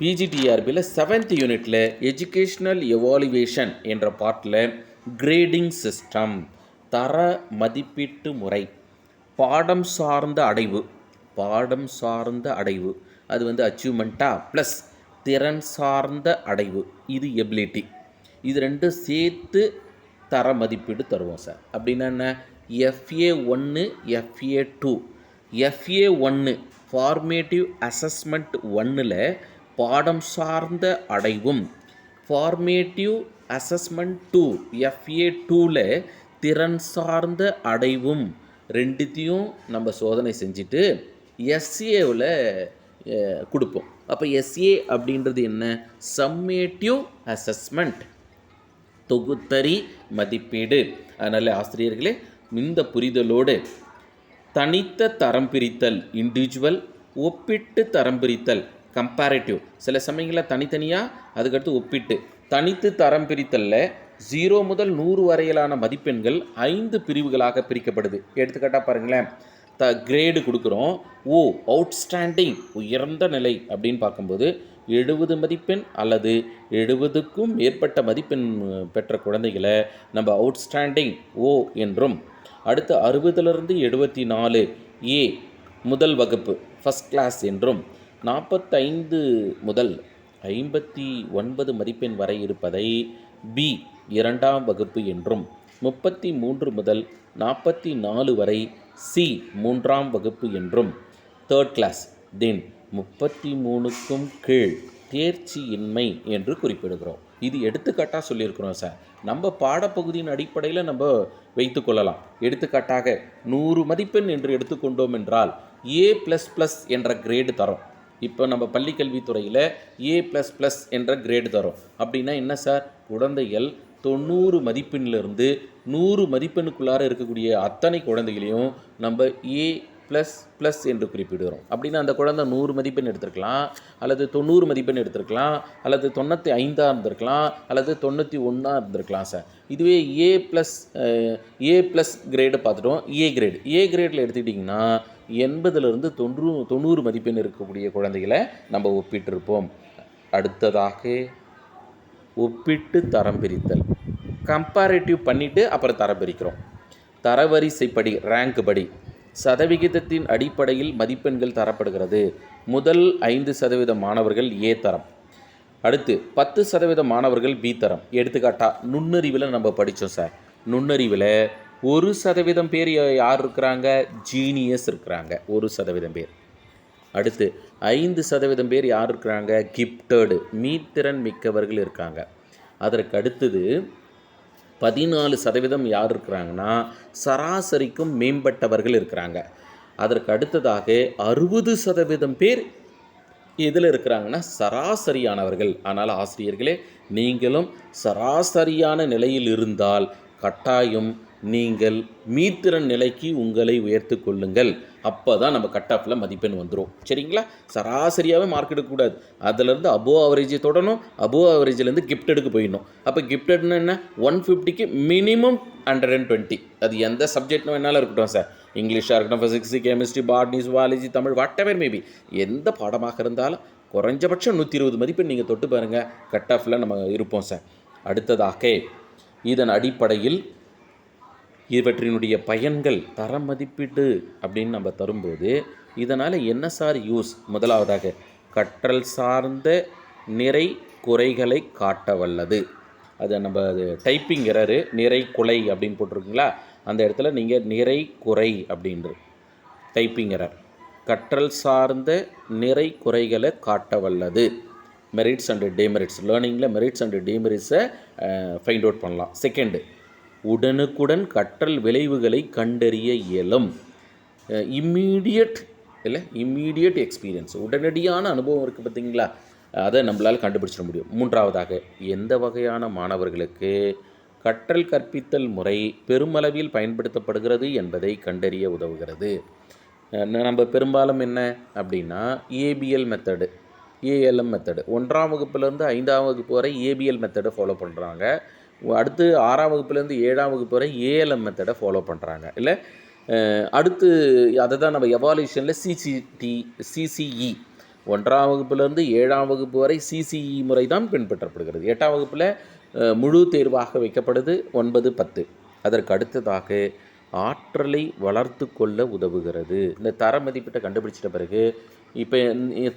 பிஜிடிஆர்பியில் seventh யூனிட்டில் educational evaluation என்ற பார்ட்டில் கிரேடிங் சிஸ்டம் தர மதிப்பீட்டு முறை பாடம் சார்ந்த அடைவு பாடம் சார்ந்த அடைவு அது வந்து அச்சீவ்மெண்ட்டா ப்ளஸ் திறன் சார்ந்த அடைவு இது எபிலிட்டி இது ரெண்டும் சேர்த்து தர மதிப்பீடு தருவோம் சார் அப்படின்னா என்ன? எஃப்ஏ ஒன்று எஃப்ஏ டூ எஃப்ஏ ஒன்று ஃபார்மேட்டிவ் அசஸ்மெண்ட் ஒன்றில் பாடம் சார்ந்த அடைவும். ஃபார்மேட்டிவ் அசஸ்மெண்ட் டூ எஃப்ஏ டூவில் திறன் சார்ந்த அடைவும். ரெண்டுத்தையும் நம்ம சோதனை செஞ்சுட்டு எஸ்ஏவில் கொடுப்போம். அப்போ எஸ்ஏ அப்படின்றது என்ன? சம்மேட்டிவ் அசஸ்மெண்ட் தொகுத்தறி மதிப்பீடு. அதனால் ஆசிரியர்களே இந்த புரிதலோடு தனித்த தரம் பிரித்தல் இண்டிவிஜுவல் ஒப்பிட்டு தரம் பிரித்தல் கம்பேரிட்டிவ் சில சமயங்களில் தனித்தனியாக அதுக்கடுத்து ஒப்பிட்டு. தனித்து தரம் பிரித்தலில் ஜீரோ முதல் நூறு வரையிலான மதிப்பெண்கள் ஐந்து பிரிவுகளாக பிரிக்கப்படுது. எடுத்துக்காட்டாக பாருங்களேன். த கிரேடு கொடுக்குறோம். ஓ அவுட்ஸ்டாண்டிங் உயர்ந்த நிலை அப்படின்னு பார்க்கும்போது எழுபது மதிப்பெண் அல்லது எழுபதுக்கும் மேற்பட்ட மதிப்பெண் பெற்ற குழந்தைகளை நம்ம அவுட்ஸ்டாண்டிங் ஓ என்றும் அடுத்து அறுபதுலேருந்து எழுபத்தி நாலு ஏ முதல் வகுப்பு ஃபஸ்ட் கிளாஸ் என்றும் நாற்பத்தைந்து முதல் ஐம்பத்தி ஒன்பது மதிப்பெண் வரை இருப்பதை பி இரண்டாம் வகுப்பு என்றும் முப்பத்தி மூன்று முதல் நாற்பத்தி நாலு வரை சி மூன்றாம் வகுப்பு என்றும் தேர்ட் கிளாஸ் தென் முப்பத்தி மூணுக்கும் கீழ் தேர்ச்சியின்மை என்று குறிப்பிடுகிறோம். இது எடுத்துக்காட்டாக சொல்லியிருக்கிறோம் சார். நம்ம பாடப்பகுதியின் அடிப்படையில் நம்ம வைத்துக்கொள்ளலாம் எடுத்துக்காட்டாக நூறு மதிப்பெண் என்று எடுத்துக்கொண்டோம் என்றால் ஏ ப்ளஸ் ப்ளஸ் என்ற கிரேடு தரும். இப்போ நம்ம பள்ளிக்கல்வித்துறையில் ஏ ப்ளஸ் ப்ளஸ் என்ற கிரேடு தரோம். அப்படின்னா என்ன சார்? குழந்தைகள் தொண்ணூறு மதிப்பெண்ணிலிருந்து நூறு மதிப்பெண்ணுக்குள்ளார இருக்கக்கூடிய அத்தனை குழந்தைகளையும் நம்ம ஏ ப்ளஸ் ப்ளஸ் என்று குறிப்பிடுகிறோம். அப்படின்னா அந்த குழந்தை நூறு மதிப்பெண் எடுத்திருக்கலாம் அல்லது தொண்ணூறு மதிப்பெண் எடுத்திருக்கலாம் அல்லது தொண்ணூற்றி ஐந்தாக இருந்திருக்கலாம் அல்லது தொண்ணூற்றி ஒன்றாக இருந்திருக்கலாம் சார். இதுவே A plus A plus grade பார்த்துட்டோம். ஏ கிரேடு ஏ கிரேடில் எடுத்துக்கிட்டிங்கன்னா எண்பதுலேருந்து தொண்ணூறு தொண்ணூறு மதிப்பெண் இருக்கக்கூடிய குழந்தைகளை நம்ம ஒப்பிட்டிருப்போம். அடுத்ததாக ஒப்பிட்டு தரம் பிரித்தல். கம்பேரேட்டிவ் பண்ணிவிட்டு அப்புறம் தரம் பிரிக்கிறோம். தரவரிசைப்படி ரேங்க் படி. சதவிகிதத்தின் அடிப்படையில் மதிப்பெண்கள் தரப்படுகிறது. முதல் ஐந்து சதவீத மாணவர்கள் ஏ தரம். அடுத்து பத்து சதவீத மாணவர்கள் பி தரம். எடுத்துக்காட்டா நுண்ணறிவில் நம்ம படித்தோம் சார். நுண்ணறிவில் ஒரு சதவீதம் பேர் யார் இருக்கிறாங்க? ஜீனியஸ் இருக்கிறாங்க. ஒரு சதவீதம் பேர். அடுத்து ஐந்து சதவீதம் பேர் யார் இருக்கிறாங்க? கிப்டடு மீத்திறன் மிக்கவர்கள் இருக்காங்க. அதற்கு அடுத்தது பதினாலு சதவீதம் யார் இருக்கிறாங்கன்னா? சராசரிக்கும் மேம்பட்டவர்கள் இருக்கிறாங்க. அதற்கு அடுத்ததாக அறுபது சதவீதம் பேர் எதில் இருக்கிறாங்கன்னா? சராசரியானவர்கள். ஆனால் ஆசிரியர்களே நீங்களும் சராசரியான நிலையில் இருந்தால் கட்டாயம் நீங்கள் மீத்திறன் நிலைக்கு உங்களை உயர்த்து கொள்ளுங்கள். அப்போ தான் நம்ம கட் ஆஃபில் மதிப்பெண் வந்துடும் சரிங்களா? சராசரியாகவே மார்க் எடுக்கக்கூடாது. அதுலேருந்து அபோ ஆவரேஜை தொடணும். அபோ ஆவரேஜ்லேருந்து கிஃப்டடுக்கு போயிடணும். அப்போ கிஃப்டட்னு என்ன? ஒன் ஃபிஃப்டிக்கு மினிமம் ஹண்ட்ரட் அண்ட் டுவெண்ட்டி அது எந்த சப்ஜெக்ட்னு வேணாலும் இருக்கட்டும் சார் இங்கிலீஷாக இருக்கட்டும் physics chemistry botany zoology Tamil whatever maybe எந்த பாடமாக இருந்தாலும் குறைஞ்சபட்சம் நூற்றி இருபது மதிப்பெண் நீங்கள் தொட்டு பாருங்கள் கட் ஆஃபில் நம்ம இருப்போம் சார் அடுத்ததாக இதன் அடிப்படையில் இவற்றினுடைய பயன்கள் தர மதிப்பீடு அப்படின்னு நம்ம தரும்போது இதனால் என்ன சார் யூஸ்? முதலாவதாக கற்றல் சார்ந்த நிறை குறைகளை காட்ட வல்லது. அது நம்ம அது டைப்பிங் எரரு நிறை குலை அப்படின்னு போட்டிருக்குங்களா? அந்த இடத்துல நீங்கள் நிறை குறை அப்படின்ற டைப்பிங் எரர். கற்றல் சார்ந்த நிறை குறைகளை காட்ட வல்லது. Merits and demerits. லேர்னிங்கில் merits and டிமெரிட்ஸை ஃபைண்ட் அவுட் பண்ணலாம். செகண்டு உடனுக்குடன் கற்றல் விளைவுகளை கண்டறிய இயலும். இம்மீடியட் இல்லை இம்மீடியட் எக்ஸ்பீரியன்ஸ் உடனடியான அனுபவம் இருக்குது பார்த்தீங்களா? அதை நம்மளால் கண்டுபிடிச்சிட முடியும். மூன்றாவதாக எந்த வகையான மாணவர்களுக்கு கற்றல் கற்பித்தல் முறை பெருமளவில் பயன்படுத்தப்படுகிறது என்பதை கண்டறிய உதவுகிறது. நம்ம பெரும்பாலும் என்ன அப்படின்னா ஏபிஎல் மெத்தடு ஏஎல்எம் மெத்தடு ஒன்றாம் வகுப்புலேருந்து ஐந்தாம் வகுப்பு வரை ஏபிஎல் மெத்தடை ஃபாலோ பண்ணுறாங்க அடுத்து ஆறாம் வகுப்புலேருந்து ஏழாம் வகுப்பு வரை ஏஎல்எம் மெத்தடை ஃபாலோ பண்ணுறாங்க இல்லை அடுத்து அதை தான் நம்ம எவால்யூஷனில் சிசிடி சிசிஇ ஒன்றாம் வகுப்புலேருந்து ஏழாம் வகுப்பு வரை சிசிஇ முறை தான் பின்பற்றப்படுகிறது. எட்டாம் வகுப்பில் முழு தேர்வாக வைக்கப்படுது ஒன்பது பத்து. அதற்கு அடுத்ததாக ஆற்றலை வளர்த்து கொள்ள உதவுகிறது. இந்த தர மதிப்பீட்டை கண்டுபிடிச்சிட்ட பிறகு இப்போ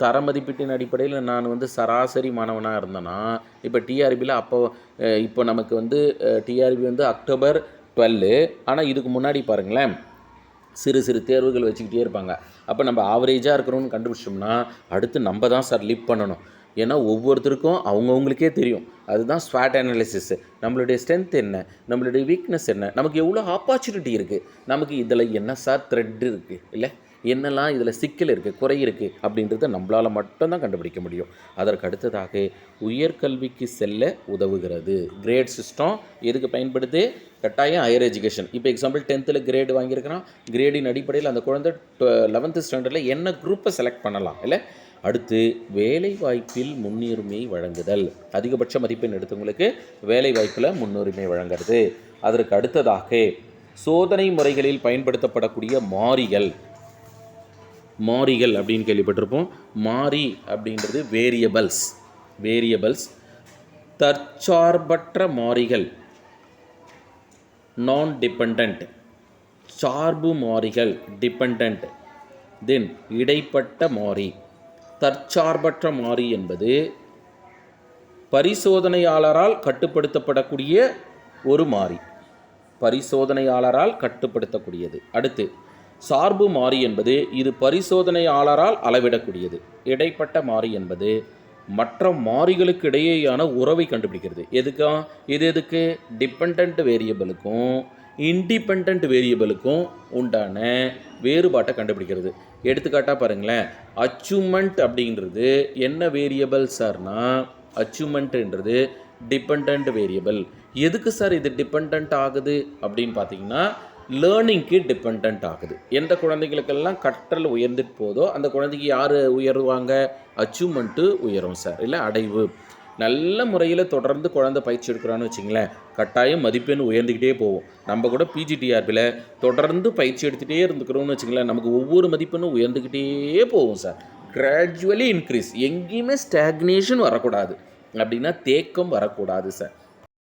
தர மதிப்பீட்டின் அடிப்படையில் நான் வந்து சராசரி மாணவனாக இருந்தேன்னா இப்போ டிஆர்பியில் அப்போ இப்போ நமக்கு வந்து டிஆர்பி வந்து அக்டோபர் டுவெல்லு. ஆனால் இதுக்கு முன்னாடி பாருங்களேன் சிறு சிறு தேர்வுகள் வச்சுக்கிட்டே இருப்பாங்க. அப்போ நம்ம ஆவரேஜாக இருக்கிறோன்னு கண்டுபிடிச்சோம்னா அடுத்து நம்ம தான் சார் லிப் பண்ணணும். ஏன்னா ஒவ்வொருத்தருக்கும் அவங்கவுங்களுக்கே தெரியும். அதுதான் ஸ்வாட் அனாலிசிஸ் நம்மளுடைய ஸ்ட்ரென்த் என்ன? நம்மளுடைய வீக்னஸ் என்ன? நமக்கு எவ்வளோ ஆப்பர்ச்சுனிட்டி இருக்குது நமக்கு இதில் என்ன சார் த்ரெட் இருக்குது இல்லை என்னெல்லாம் இதில் சிக்கல் இருக்குது குறை இருக்குது அப்படின்றத நம்மளால் மட்டும்தான் கண்டுபிடிக்க முடியும். அதற்கு அடுத்ததாக உயர்கல்விக்கு செல்ல உதவுகிறது. கிரேட் சிஸ்டம் எதுக்கு பயன்படுது? கட்டாயம் ஹையர் எஜுகேஷன் இப்போ எக்ஸாம்பிள் டென்த்தில் கிரேடு வாங்கியிருக்கிறான். கிரேடின் அடிப்படையில் அந்த குழந்தை லெவன்த்து ஸ்டாண்டர்டில் என்ன குரூப்பை செலக்ட் பண்ணலாம்? இல்லை அடுத்து வேலை வாய்ப்பில் முன்னுரிமை வழங்குதல். அதிகபட்ச மதிப்பெண் எடுத்தவங்களுக்கு வேலை வாய்ப்பில் முன்னுரிமை வழங்குறது. அதற்கு அடுத்ததாக சோதனை முறைகளில் பயன்படுத்தப்படக்கூடிய மாறிகள். மாறிகள் அப்படின்னு கேள்விப்பட்டிருப்போம். மாறி அப்படின்றது வேரியபிள்ஸ் வேரியபிள்ஸ் தற்சார்பற்ற மாறிகள். நான் டிபெண்ட் சார்பு மாறிகள் டிபெண்ட் தென் இடைப்பட்ட மாறி. தற்சார்பற்ற மாறி என்பது பரிசோதனையாளரால் கட்டுப்படுத்தப்படக்கூடிய ஒரு மாறி. பரிசோதனையாளரால் கட்டுப்படுத்தக்கூடியது. அடுத்து சார்பு மாறி என்பது இது பரிசோதனையாளரால் அளவிடக்கூடியது. இடைப்பட்ட மாறி என்பது மற்ற மாறிகளுக்கு இடையேயான உறவை கண்டுபிடிக்கிறது. எதுக்கா? இது எதுக்கு? டிபெண்ட் வேரியபிளுக்கும் இண்டிபெண்ட் வேரியபிளுக்கும் உண்டான வேறுபாட்டை கண்டுபிடிக்கிறது. எடுத்துக்காட்டாக பாருங்களேன். அச்சீவ்மெண்ட் அப்படின்றது என்ன வேரியபிள் சார்னா அச்சீவ்மெண்ட்ன்றது டிபெண்ட் வேரியபிள் எதுக்கு சார் இது டிபெண்ட் ஆகுது அப்படின்னு பார்த்தீங்கன்னா லேர்னிங்க்கு டிபெண்ட் ஆகுது. எந்த குழந்தைகளுக்கெல்லாம் கற்றல் உயர்ந்துட்டு போதோ அந்த குழந்தைக்கு யார் உயருவாங்க? அச்சீவ்மெண்ட்டு உயரும் சார் இல்லை அடைவு. நல்ல முறையில் தொடர்ந்து குழந்தை பயிற்சி எடுக்கிறான்னு வச்சிங்களேன் கட்டாயம் மதிப்பெண் உயர்ந்துக்கிட்டே போகும். நம்ம கூட பிஜிடிஆர்பியில் தொடர்ந்து பயிற்சி எடுத்துகிட்டே இருந்துக்கிறோம்னு வச்சிங்களேன் நமக்கு ஒவ்வொரு மதிப்பெண்ணும் உயர்ந்துக்கிட்டே போகும் சார். கிராஜுவலி இன்க்ரீஸ் எங்கேயுமே ஸ்டாக்னேஷன் வரக்கூடாது. அப்படின்னா தேக்கம் வரக்கூடாது சார்.